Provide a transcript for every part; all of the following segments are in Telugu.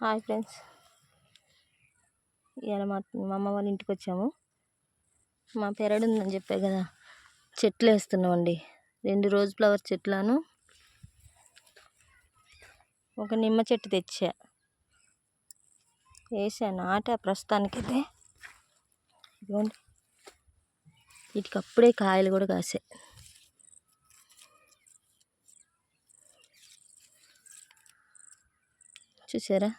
Hi friends. ఇవాళ మా మా అమ్మ వాళ్ళ ఇంటికి వచ్చాము. మా పెరడు ఉందని చెప్పే కదా చెట్లు వేస్తున్నామండి రెండు రోజ్ ఫ్లవర్ చెట్లను. ఒక నిమ్మ చెట్టు తెచ్చా. వేసా నాట ప్రస్తుతానికైతే. ఇదిగోండి. వీటికి అప్పుడే కాయలు కూడా కాసాయి. చూసారా?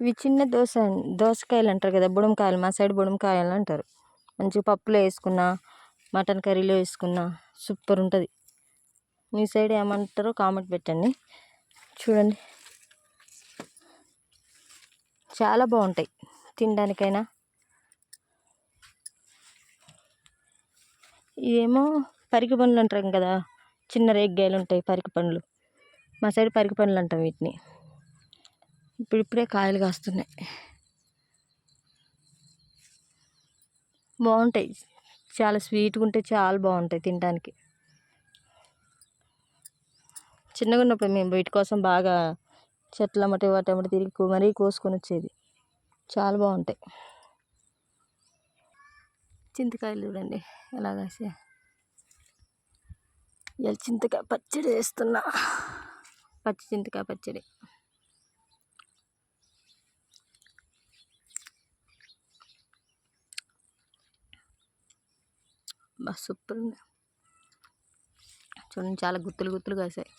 ఇవి చిన్న దోస దోసకాయలు అంటారు కదా బుడంకాయలు మా సైడ్ బుడంకాయలు అంటారు. మంచిగా పప్పులో వేసుకున్న మటన్ కర్రీలో వేసుకున్న సూపర్ ఉంటుంది. మీ సైడ్ ఏమంటారో కామెంట్ పెట్టండి. చూడండి. చాలా బాగుంటాయి తినడానికైనా. ఇవేమో పరికి పండ్లు అంటారు కదా చిన్న రేగ్గాయలు ఉంటాయి పరికి పండ్లు. మా సైడ్ పరికి పండ్లు అంటాం వీటిని. ఇప్పుడిప్పుడే కాయలు కాస్తున్నాయి. బాగుంటాయి. చాలా స్వీట్గా ఉంటే చాలా బాగుంటాయి తినడానికి. చిన్నగా ఉన్నప్పుడు మేము వీటి కోసం బాగా చెట్ల మట్టి వాటి అమ్మటి తిరిగి మరీ కోసుకొని వచ్చేది. చాలా బాగుంటాయి. చింతకాయలు చూడండి ఎలా కాసే ఇలా చింతకాయ పచ్చడి వేస్తున్నా పచ్చి చింతకాయ పచ్చడి. బా సూపర్ ఉంది చూడండి చాలా గుత్తులు గుత్తులు కాసాయి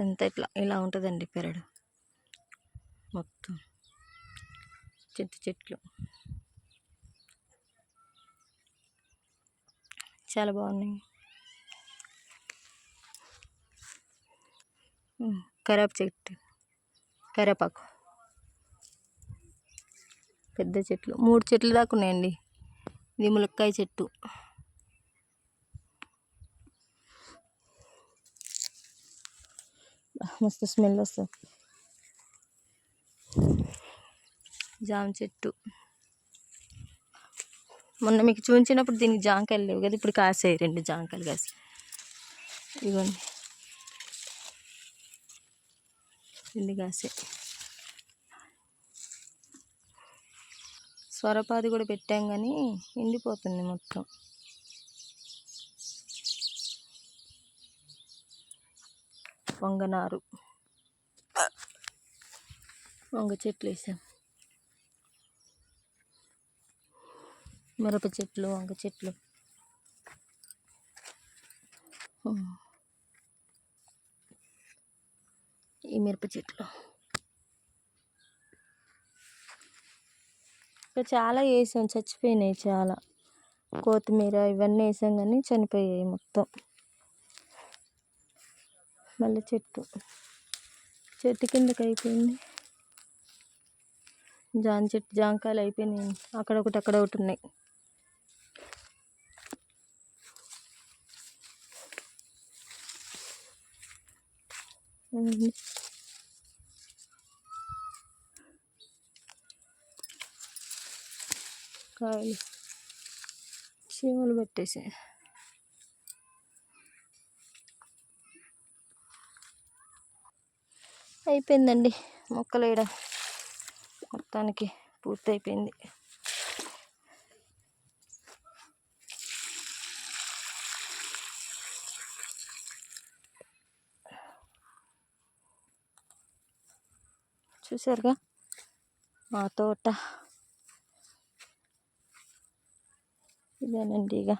ఎంత ఇట్లా ఇలా ఉంటుందండి పెరడు. మొత్తం చింత చెట్లు. చాలా బాగున్నాయి. కరాబ్ చెట్టు కరేపాకు. పెద్ద చెట్లు. మూడు చెట్లు దాకా ఉన్నాయండి. ఇది ములక్కాయ చెట్టు. మస్తు స్మెల్ వస్తుంది. జామ చెట్టు. మొన్న మీకు చూపించినప్పుడు దీనికి జాంకాయలు లేవు కదా ఇప్పుడు కాసాయి రెండు జాంకాయలు కాసి. ఇవ్వండి రెండు కాసాయి. స్వరపాది కూడా పెట్టాం కానీ ఎండిపోతుంది మొత్తం. వంగనారు. వంగ చెట్లు వేసాం. మిరప చెట్లు వంగ చెట్లు. ఈ మిరప చెట్లు. ఇక చాలా వేసాం చచ్చిపోయినాయి చాలా. కొత్తిమీర ఇవన్నీ వేసాం కానీ చనిపోయాయి మొత్తం. మళ్ళీ చెట్టు. చెట్టు కిందకి అయిపోయింది. జాన్ చెట్టు జాంకాయలు అయిపోయినాయి. అక్కడ ఒకటి అక్కడ ఒకటి ఉన్నాయి. కాయలు చీమలు పెట్టేసి. అయిపోయిందండి మొక్కలు వేయడం మొత్తానికి పూర్తయిపోయింది. చూసారుగా మా తోట. ఇదేనండి ఇక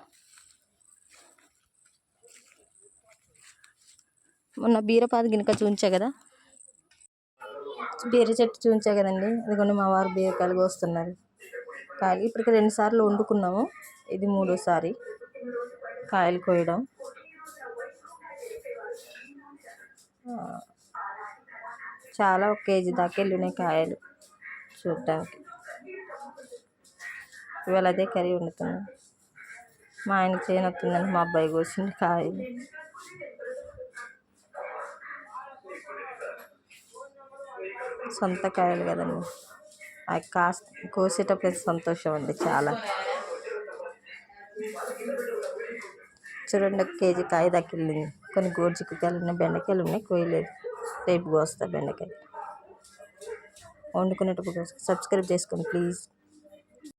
మొన్న బీరపాద గినక చూంచా కదా? బీర చెట్టు చూంచా కదండి. అదిగోండి మా వారు బీరకాయలు కోస్తున్నారు. కాయలు ఇప్పటికి రెండు సార్లు వండుకున్నాము. ఇది మూడోసారి కాయలు కోయడం. చాలా ఒక కేజీ దాకా వెళ్ళినాయి కాయలు చూడటానికి ఇవాళ అదే కర్రీ వండుతున్నాను మా ఆయనకి చేయనొస్తుందని మా అబ్బాయి కోసింది కాయలు సొంత కాయలు కదండి. అవి కాస్త కోసేటప్పుడు సంతోషం అండి చాలా. చూడండి ఒక కేజీ కాయ దక్కిల్లింది కొన్ని గోడ్చిక్కుకాయలు ఉన్నాయి బెండకాయలు ఉన్నాయి కోయలేదు. రేపు కోస్తా బెండకాయ వండుకునేటప్పుడు సబ్స్క్రైబ్ చేసుకోండి ప్లీజ్.